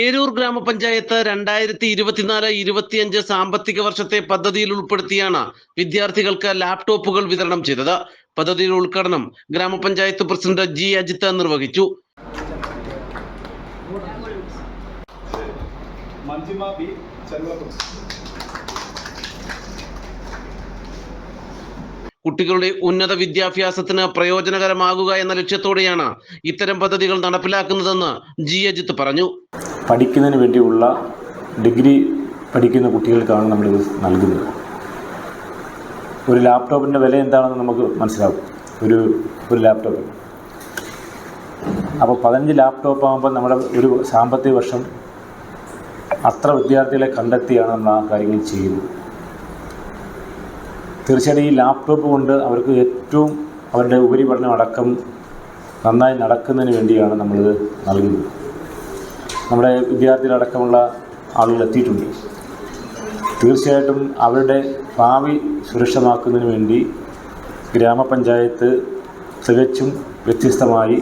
ഏരൂർ ഗ്രാമപഞ്ചായത്ത് രണ്ടായിരത്തി ഇരുപത്തിനാല് ഇരുപത്തിയഞ്ച് സാമ്പത്തിക വർഷത്തെ പദ്ധതിയിൽ ഉൾപ്പെടുത്തിയാണ് വിദ്യാർത്ഥികൾക്ക് ലാപ്ടോപ്പുകൾ വിതരണം ചെയ്തത്. പദ്ധതിയുടെ ഉദ്ഘാടനം ഗ്രാമപഞ്ചായത്ത് പ്രസിഡന്റ് ജി അജിത്ത് നിർവഹിച്ചു. മഞ്ജിമ ബി ചെറുവപ്പുറം കുട്ടികളുടെ ഉന്നത വിദ്യാഭ്യാസത്തിന് പ്രയോജനകരമാകുക എന്ന ലക്ഷ്യത്തോടെയാണ് ഇത്തരം പദ്ധതികൾ നടപ്പിലാക്കുന്നതെന്ന് ജി. അജിത്ത് പറഞ്ഞു. പഠിക്കുന്നതിന് വേണ്ടിയുള്ള ഡിഗ്രി പഠിക്കുന്ന കുട്ടികൾക്കാണ് നമ്മളിത് നൽകുന്നത്. ഒരു ലാപ്ടോപ്പിന്റെ വില എന്താണെന്ന് നമുക്ക് മനസ്സിലാവും. ഒരു ഒരു ലാപ്ടോപ്പ് അപ്പോൾ പതിനഞ്ച് ലാപ്ടോപ്പ് ആകുമ്പോൾ നമ്മുടെ ഒരു സാമ്പത്തിക വർഷം അത്ര വിദ്യാർത്ഥികളെ കണ്ടെത്തിയാണ് നമ്മൾ ആ കാര്യങ്ങൾ ചെയ്യുന്നത്. തീർച്ചയായിട്ടും ഈ ലാപ്ടോപ്പ് കൊണ്ട് അവർക്ക് ഏറ്റവും അവരുടെ ഉപരിപഠനം അടക്കം നന്നായി നടക്കുന്നതിന് വേണ്ടിയാണ് നമ്മളിത് നൽകുന്നത്. നമ്മുടെ വിദ്യാർത്ഥികളടക്കമുള്ള ആളുകൾ എത്തിയിട്ടുണ്ട്. തീർച്ചയായിട്ടും അവരുടെ ഭാവി സുരക്ഷിതമാക്കുന്നതിന് വേണ്ടി ഗ്രാമപഞ്ചായത്ത് തികച്ചും വ്യത്യസ്തമായി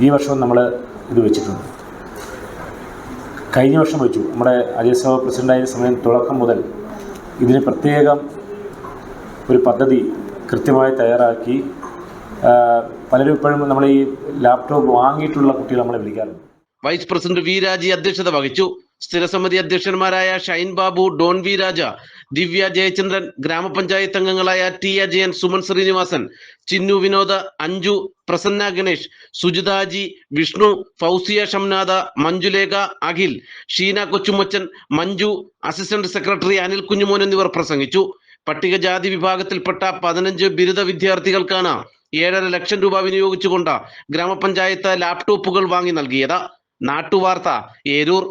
ഈ വർഷം നമ്മൾ ഇത് വെച്ചിട്ടുണ്ട്. കഴിഞ്ഞ വർഷം വെച്ചു. നമ്മുടെ അജയസഭ പ്രസിഡന്റായ സമയം തുടക്കം മുതൽ ഇതിന് പ്രത്യേകം ഒരു പദ്ധതി കൃത്യമായി തയ്യാറാക്കി പലരും ഇപ്പോഴും നമ്മൾ ഈ ലാപ്ടോപ്പ് വാങ്ങിയിട്ടുള്ള കുട്ടികൾ നമ്മളെ വിളിക്കാറുണ്ട്. വൈസ് പ്രസിഡന്റ് വി രാജി അധ്യക്ഷത വഹിച്ചു. സ്ഥിരസമിതി അധ്യക്ഷന്മാരായ ഷൈൻ ബാബു ഡോൺ വി രാജ ദിവ്യ ജയചന്ദ്രൻ ഗ്രാമപഞ്ചായത്ത് അംഗങ്ങളായ T Ajayan Suman Srinivasan Chinnu Vinod Anju Prasanna Ganesh Sujitha G Vishnu Fausiya Shamnatha Manjulekha Akhil Sheena Kochumachan Manju assistant secretary Anil Kunjumon എന്നിവർ പ്രസംഗിച്ചു. പട്ടികജാതി വിഭാഗത്തിൽപ്പെട്ട പതിനഞ്ച് ബിരുദ വിദ്യാർത്ഥികൾക്കാണ് ഏഴര ലക്ഷം രൂപ വിനിയോഗിച്ചുകൊണ്ട് ഗ്രാമപഞ്ചായത്ത് ലാപ്ടോപ്പുകൾ വാങ്ങി നൽകിയത്. നാട്ടുവാർത്ത ഏരൂർ.